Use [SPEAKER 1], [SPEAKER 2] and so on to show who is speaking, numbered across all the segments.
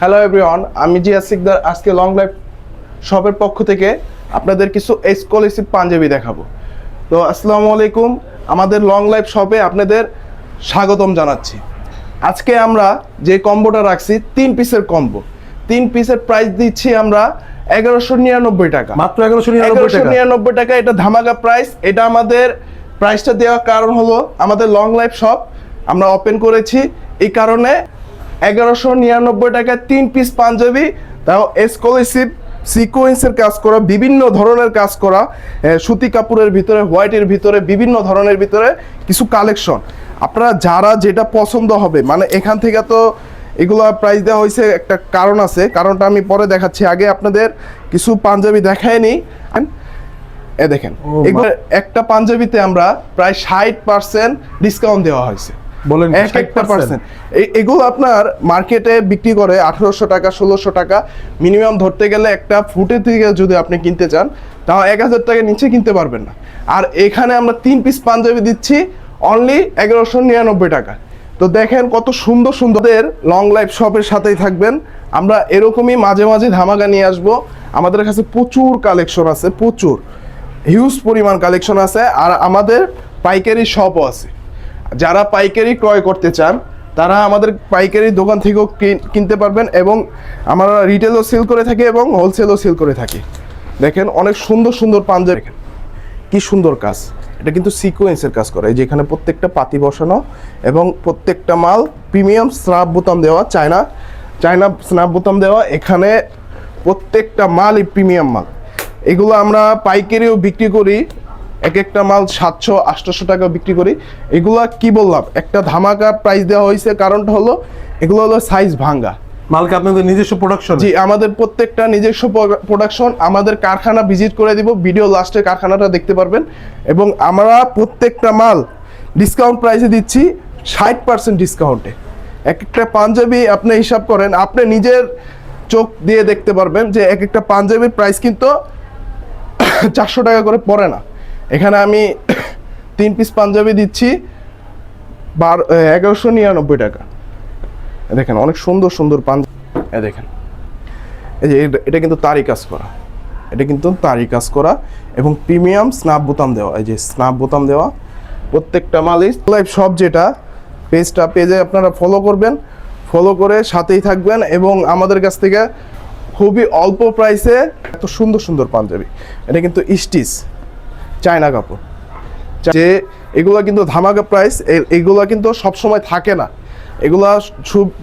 [SPEAKER 1] Hello everyone আমি জিয়া সিকদার আজকে long life শপের পক্ষ থেকে আপনাদের কিছু এক্সক্লুসিভ পাঞ্জাবি দেখাবো। তো আসসালামু আলাইকুম। আমাদের লং লাইফ শপে আপনাদের স্বাগতম জানাচ্ছি। আজকে আমরা যে কম্বোটা রাখছি তিন পিসের কম্বো। তিন পিসের প্রাইস দিচ্ছি আমরা এগারোশো নিরানব্বই টাকা।
[SPEAKER 2] মাত্র এগারোশো নিরানব্বই
[SPEAKER 1] নিরানব্বই টাকা এটা ধামাকা প্রাইস এটা আমাদের প্রাইসটা দেওয়ার কারণ হলো আমাদের লং লাইফ শপ আমরা ওপেন করেছি। এই কারণে এগারোশো নিরানব্বই টাকায় তিন পিস পাঞ্জাবি তাও এক্সক্লুসিভ সিকোয়েন্সের কাজ করা বিভিন্ন ধরনের কাজ করা সুতি কাপড়ের ভিতরে হোয়াইটের ভিতরে বিভিন্ন ধরনের ভিতরে কিছু কালেকশন আপনারা যারা যেটা পছন্দ হবে মানে এখান থেকে তো এগুলো প্রাইস দেওয়া হয়েছে একটা কারণ আছে। কারণটা আমি পরে দেখাচ্ছি। আগে আপনাদের কিছু পাঞ্জাবি দেখায় নি। এ দেখেন এগুলো একটা পাঞ্জাবিতে আমরা প্রায় ষাট পার্সেন্ট ডিসকাউন্ট দেওয়া হয়েছে।
[SPEAKER 2] বলেন
[SPEAKER 1] এক একটা পার্সেন্ট এগুলো আপনার মার্কেটে বিক্রি করে আঠারোশো টাকা ষোলোশো টাকা মিনিমাম ধরতে গেলে একটা ফুটের থেকে যদি আপনি কিনতে চান তাও এক হাজার টাকার নিচে কিনতে পারবেন না। আর এখানে আমরা তিন পিস পাঞ্জাবি দিচ্ছি অনলি এগারোশো নিরানব্বই টাকা। তো দেখেন কত সুন্দর সুন্দরদের লং লাইফ শপের সাথেই থাকবেন। আমরা এরকমই মাঝে মাঝে ধামাকা নিয়ে আসব। আমাদের কাছে প্রচুর কালেকশন আছে প্রচুর। হিউজ পরিমাণ কালেকশন আছে। আর আমাদের পাইকারি শপও আছে। যারা পাইকারি ক্রয় করতে চান, তারা আমাদের পাইকারি দোকান থেকেও কিন- কিনতে পারবেন এবং আমরা রিটেলও সেল করে থাকি এবং হোলসেলও সেল করে থাকি। দেখেন, অনেক সুন্দর সুন্দর পাঞ্জাবি। দেখেন, কি সুন্দর কাজ। এটা কিন্তু সিকোয়েন্সের কাজ করে। এই যে এখানে প্রত্যেকটা পাতি বসানো এবং প্রত্যেকটা মাল প্রিমিয়াম স্নাপ বোতাম দেওয়া, চায়না চায়না স্নাপ বোতাম দেওয়া। এখানে প্রত্যেকটা মালই প্রিমিয়াম মাল। এগুলো আমরা পাইকারিও বিক্রি করি। এক একটা মাল সাতশো আটশোশো টাকা বিক্রি করি। এগুলা কি বললাম? একটা ধামাকা প্রাইস দেওয়া হয়েছে কারণটা হলো এগুলো হলো সাইজ ভাঙ্গা।
[SPEAKER 2] মালকে আপনাদের নিজস্ব প্রোডাকশন
[SPEAKER 1] জি আমাদের প্রত্যেকটা নিজস্ব প্রোডাকশন আমাদের কারখানা ভিজিট করে দিব ভিডিও লাস্টে কারখানাটা দেখতে পারবেন। এবং আমরা প্রত্যেকটা মাল ডিসকাউন্ট প্রাইসে দিচ্ছি ষাট পার্সেন্ট ডিসকাউন্টে এক একটা পাঞ্জাবি আপনি হিসাব করেন আপনি নিজের চোখ দিয়ে দেখতে পারবেন যে এক একটা পাঞ্জাবির প্রাইস কিন্তু চারশো টাকা করে পড়ে না। এখানে আমি তিন পিস পাঞ্জাবি দিচ্ছি, বার এগারোশো নিরানব্বই টাকা। দেখেন, অনেক সুন্দর সুন্দর পাঞ্জাবি। দেখেন, এই যে এটা- কিন্তু তারই কাজ করা। এটা কিন্তু তারই কাজ করা এবং প্রিমিয়াম স্ন্যাপ বোতাম দেওয়া। এই যে স্ন্যাপ বোতাম দেওয়া, প্রত্যেকটা মালই লাইভ সব যেটা পেজটা পেজে আপনারা ফলো করবেন। ফলো করে সাথেই থাকবেন এবং আমাদের কাছ থেকে খুবই অল্প প্রাইসে এত সুন্দর সুন্দর পাঞ্জাবি। এটা কিন্তু স্টিচ চায়না কাপড়। যে এগুলো কিন্তু ধামাকা প্রাইস এগুলো কিন্তু সব সময় থাকে না। এগুলা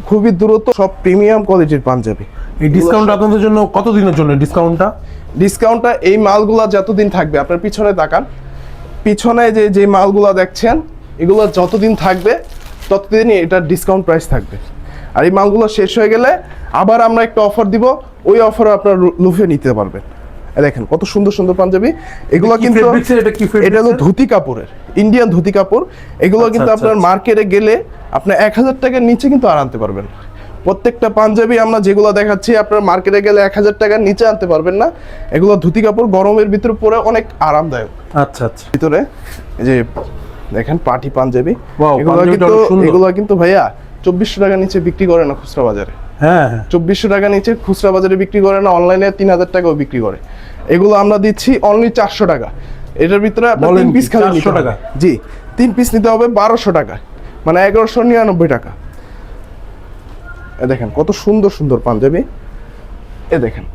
[SPEAKER 1] খুবই দ্রুত সব প্রিমিয়াম কোয়ালিটির পাঞ্জাবি।
[SPEAKER 2] এই ডিসকাউন্ট আপনাদের জন্য কত দিনের জন্য ডিসকাউন্টটা
[SPEAKER 1] ডিসকাউন্টটা এই মালগুলা যতদিন থাকবে আপনার পিছনে তাকান। পিছনে যে যে মালগুলা দেখছেন এগুলো যতদিন থাকবে ততদিনই এটার ডিসকাউন্ট প্রাইস থাকবে। আর এই মালগুলো শেষ হয়ে গেলে আবার আমরা একটা অফার দিব ওই অফারে আপনার লুফে নিতে পারবেন। দেখেন কত সুন্দর সুন্দর পাঞ্জাবি। এগুলো কিন্তু
[SPEAKER 2] এটা
[SPEAKER 1] হলো ধুতি কাপড়ের ইন্ডিয়ান ধুতি কাপড়। এগুলো
[SPEAKER 2] আচ্ছা,
[SPEAKER 1] কিন্তু
[SPEAKER 2] আচ্ছা,
[SPEAKER 1] আপনার
[SPEAKER 2] আচ্ছা।
[SPEAKER 1] মার্কেটে গেলে আপনার এক হাজার টাকার নিচে কিন্তু আর আনতে পারবেন। প্রত্যেকটা পাঞ্জাবি আমরা যেগুলো দেখাচ্ছি আপনার মার্কেটে গেলে এক হাজার টাকার নিচে আনতে পারবেন না। এগুলো ধুতি কাপড় গরমের ভিতরে পরে অনেক আরামদায়ক।
[SPEAKER 2] আচ্ছা আচ্ছা।
[SPEAKER 1] ভিতরে এই যে দেখেন পার্টি পাঞ্জাবি। এগুলো কিন্তু এগুলো কিন্তু ভাইয়া চব্বিশশো টাকার নিচে বিক্রি করে না খুচরা বাজারে।
[SPEAKER 2] হ্যাঁ হ্যাঁ।
[SPEAKER 1] চব্বিশশো টাকা নিচে খুচরা বাজারে বিক্রি করে না অনলাইনে তিন হাজার টাকাও বিক্রি করে। এগুলো আমরা দিচ্ছি অনলি চারশো টাকা। এটার ভিতরে আপনার তিন পিস খালি
[SPEAKER 2] 400
[SPEAKER 1] নিতে
[SPEAKER 2] টাকা?
[SPEAKER 1] জি তিন পিস নিতে হবে বারোশো টাকা। মানে এগারোশো নিরানব্বই টাকা। এ দেখেন কত সুন্দর সুন্দর পাঞ্জাবি। এ দেখেন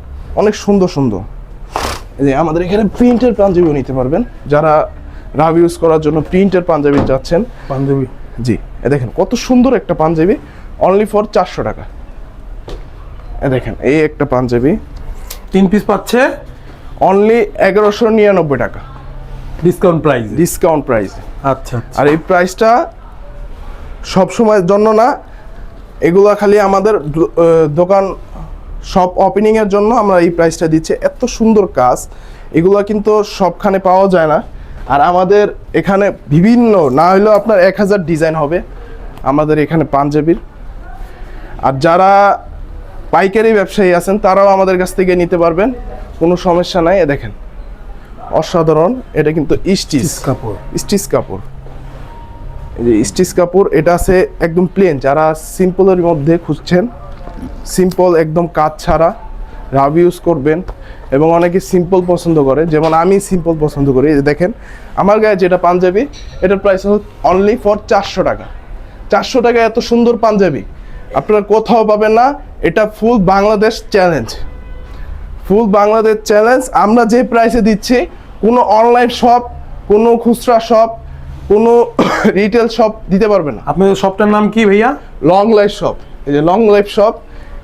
[SPEAKER 1] অনেক সুন্দর সুন্দর। এই যে আমাদের এখানে প্রিন্টের পাঞ্জাবিও নিতে পারবেন। যারা রাব ইউজ করার জন্য প্রিন্টের পাঞ্জাবি চাচ্ছেন।
[SPEAKER 2] পাঞ্জাবি।
[SPEAKER 1] জি এ দেখেন কত সুন্দর একটা পাঞ্জাবি। অনলি ফর চারশো টাকা। এ দেখেন এই একটা পাঞ্জাবি।
[SPEAKER 2] তিন পিস পাচ্ছে
[SPEAKER 1] অনলি এগারোশো নিরানব্বই টাকা।
[SPEAKER 2] ডিসকাউন্ট প্রাইস
[SPEAKER 1] ডিসকাউন্ট প্রাইস
[SPEAKER 2] আচ্ছা
[SPEAKER 1] আর এই প্রাইসটা সব সময়ের জন্য না এগুলা খালি আমাদের দোকান শপ ওপেনিং এর জন্য আমরা এই প্রাইসটা দিচ্ছি। এত সুন্দর কাজ এগুলো কিন্তু সবখানে পাওয়া যায় না। আর আমাদের এখানে বিভিন্ন না হলেও আপনার এক হাজার ডিজাইন হবে আমাদের এখানে পাঞ্জাবির। আর যারা পাইকারি ব্যবসায়ী আছেন তারাও আমাদের কাছ থেকে নিতে পারবেন। কোনো সমস্যা নাই এ দেখেন। অসাধারণ এটা কিন্তু স্টিচ
[SPEAKER 2] কাপড়।
[SPEAKER 1] স্টিচ কাপড়। এই যে স্টিচ কাপড় এটা আছে একদম প্লেন যারা সিম্পলের মধ্যে খুঁজছেন সিম্পল একদম কাজ ছাড়া রাব ইউজ করবেন এবং অনেকে সিম্পল পছন্দ করে যেমন আমি সিম্পল পছন্দ করি। দেখেন আমার গায়ে যেটা পাঞ্জাবি এটার প্রাইস হল অনলি ফর চারশো টাকা। চারশো টাকা এত সুন্দর পাঞ্জাবি। আপনারা কোথাও পাবেন না এটা full Bangladesh challenge full Bangladesh challenge. আমরা যে প্রাইসে দিচ্ছি কোনো অনলাইন শপ কোনো খুচরা শপ কোনো রিটেল শপ দিতে পারবে না।
[SPEAKER 2] আপনাদের শপটার নাম কি ভাইয়া?
[SPEAKER 1] লং লাইফ শপ এই যে লং লাইফ শপ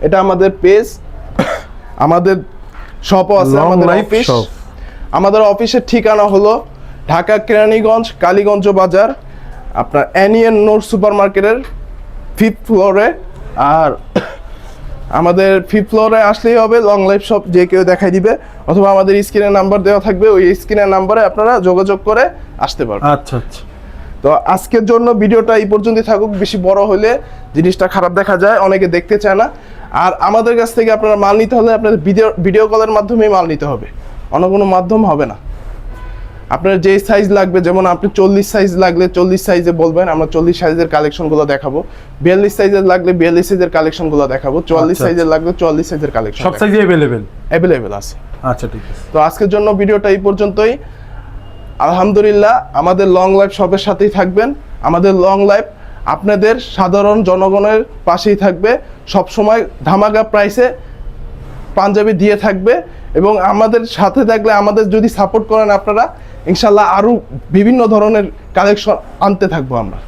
[SPEAKER 1] এটা আমাদের পেজ আমাদের শপও আছে আমাদের অফিস আমাদের অফিসের ঠিকানা হলো ঢাকা কেরানীগঞ্জ কালীগঞ্জ বাজার। আপনার অ্যানিয়ন নোর সুপার মার্কেটের ফিফথ ফ্লোরে আর আমাদের ফিফথ ফ্লোরে আসলেই হবে লং লাইফ শপ যে কেউ দেখাই দিবে অথবা আমাদের স্ক্রিনের নাম্বার দেওয়া থাকবে ওই স্ক্রিনের নাম্বারে আপনারা যোগাযোগ করে আসতে পারবেন।
[SPEAKER 2] আচ্ছা আচ্ছা।
[SPEAKER 1] তো আজকের জন্য ভিডিওটা এই পর্যন্তই থাকুক বেশি বড় হলে জিনিসটা খারাপ দেখা যায় অনেকে দেখতে চায় না। আর আমাদের কাছ থেকে আপনারা মাল নিতে হলে আপনাদের ভিডিও ভিডিও কলের মাধ্যমেই মাল নিতে হবে। অন্য কোনো মাধ্যম হবে না। আপনার যে সাইজ লাগবে যেমন আপনি চল্লিশ সাইজ লাগলে চল্লিশ সাইজে বলবেন আমরা চল্লিশ সাইজের কালেকশনগুলো দেখাবো। বিয়াল্লিশ সাইজের লাগলে বিয়াল্লিশ সাইজের কালেকশনগুলো দেখাবো চুয়াল্লিশ
[SPEAKER 2] আচ্ছা,
[SPEAKER 1] সাইজের লাগলে চুয়াল্লিশ সাইজের কালেকশন
[SPEAKER 2] সব সাইজে অ্যাভেলেবেল
[SPEAKER 1] অ্যাভেলেবেল আছে।
[SPEAKER 2] আচ্ছা ঠিক আছে।
[SPEAKER 1] তো আজকের জন্য ভিডিওটা এই পর্যন্তই। আলহামদুলিল্লাহ আমাদের লং লাইফ শপের সাথেই থাকবেন। আমাদের লং লাইফ আপনাদের সাধারণ জনগণের পাশেই থাকবে। সব সময় ধামাকা প্রাইসে পাঞ্জাবি দিয়ে থাকবে এবং আমাদের সাথে থাকলে আমাদের যদি সাপোর্ট করেন আপনারা ইনশাল্লাহ আরও বিভিন্ন ধরনের কালেকশন আনতে থাকব আমরা।